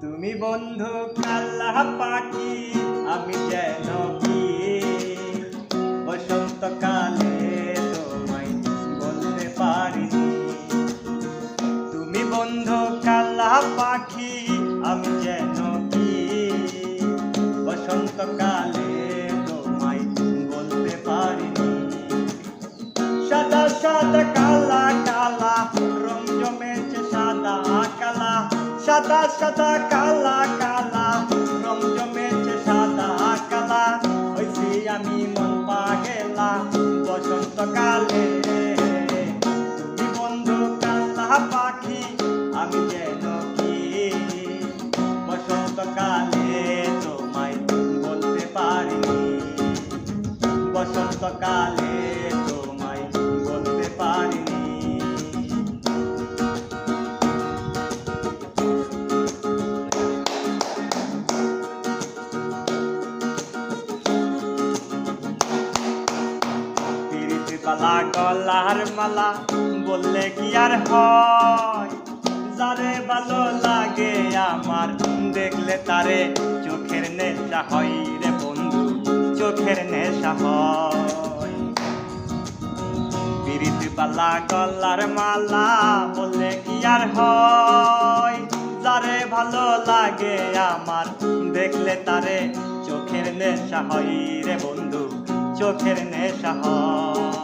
তুমি বন্ধু কাল্লা পাখি, আমি যেন কি? বসন্তকালে তোমায় বলতে পারিনি। তুমি বন্ধু কাল্লা পাখি, আমি যেন কি? বসন্তকালে সাদা সাদা কালা কালা। রং জমেছে সাদা, কালা। হইছি আমি মন তুমি বন্ধু কালা পাখি, আমি যেন কি? বসন্তকালে তোমায় বলতে পারিনি। বসন্তকালে পালা গলার মালা বললে কি আর হয়? যারে ভালো লাগে আমার, দেখলে তারে চোখের নেশা হয় রে বন্ধু, চোখের নেশা হয়। পিরিতি পালা গলার মালা বললে কি আর হয়? যারে ভালো লাগে আমার, দেখলে তারে চোখের নেশা হয় রে বন্ধু, চোখের নেশা হয়।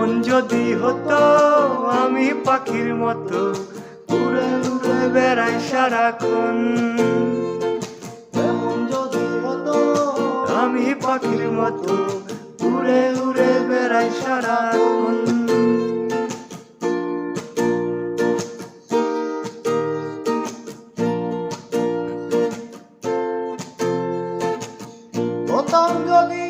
এমন যদি হতো আমি পাখির মতো উড়ে উড়ে বেড়াই সারাক্ষণ। এমন যদি হতো আমি পাখির মতো উড়ে উড়ে বেড়াই সারাক্ষণ। হতাম যদি